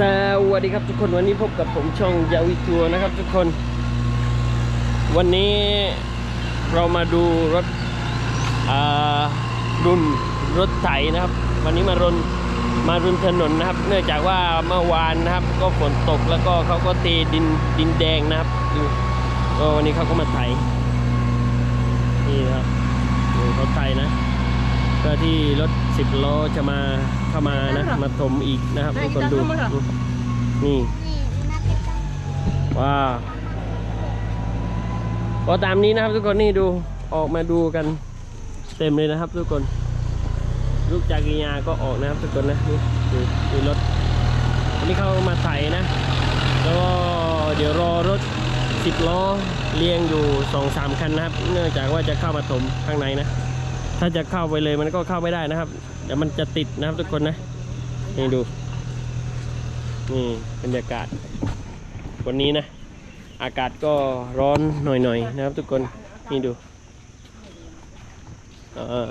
สวัสดีครับทุกคนวันนี้พบกับผมช่องยาวิทัวร์นะครับทุกคน วันนี้เรามาดูรถรุ่นรถไถนะครับ วันนี้มารุนมารุนถนนนะครับ เนื่องจากว่าเมื่อวานนะครับ ก็ฝนตกแล้วก็เขาก็เทดินดินแดงนะครับดูก็วันนี้เขาก็มาไถนี่นะครับดูเขาไถนะ เพื่อที่รถสิบล้อจะมาเข้ามานะมาถมอีกนะครับทุกคนดูนี่ว้าวก็ตามนี้นะครับทุกคนนี่ดูออกมาดูกันเต็มเลยนะครับ ทุกคน ลูกจากิยาก็ออกนะครับ ทุกคนนะนี่ดูดูรถอันนี้เขามาไถนะแล้วก็เดี๋ยวรอรถสิบล้อเรียงอยู่สองสามคันนะครับ เนื่องจากว่าจะเข้ามาถมข้างในนะ ถ้าจะเข้าไปเลยมันก็เข้าไม่ได้นะครับ เดี๋ยวมันจะติดนะครับทุกคนนะ นี่ดู นี่บรรยากาศ วันนี้นะ อากาศก็ร้อนหน่อยๆนนะครับทุกคน นี่ดูอ่า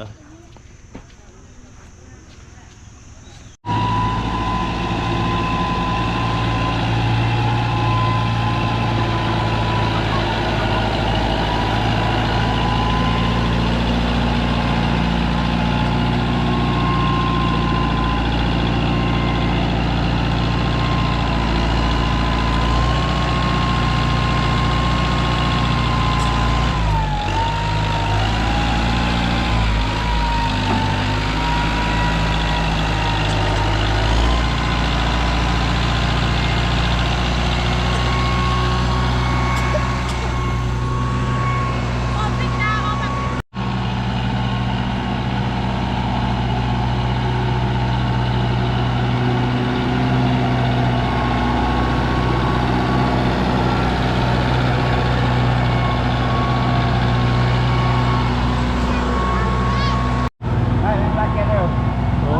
โอ้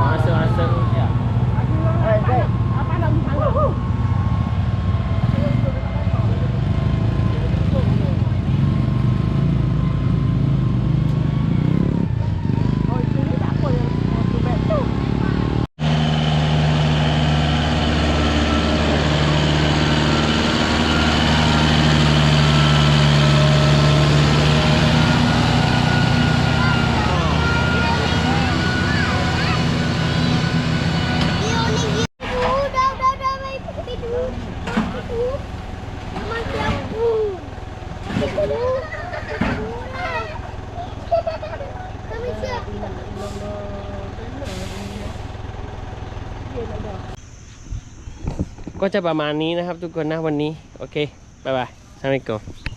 มาเซอร์มาเซอร์ ก็จะประมาณนี้นะครับทุกคนนะวันนี้ โอเค บ๊ายบายสวัสดีครับ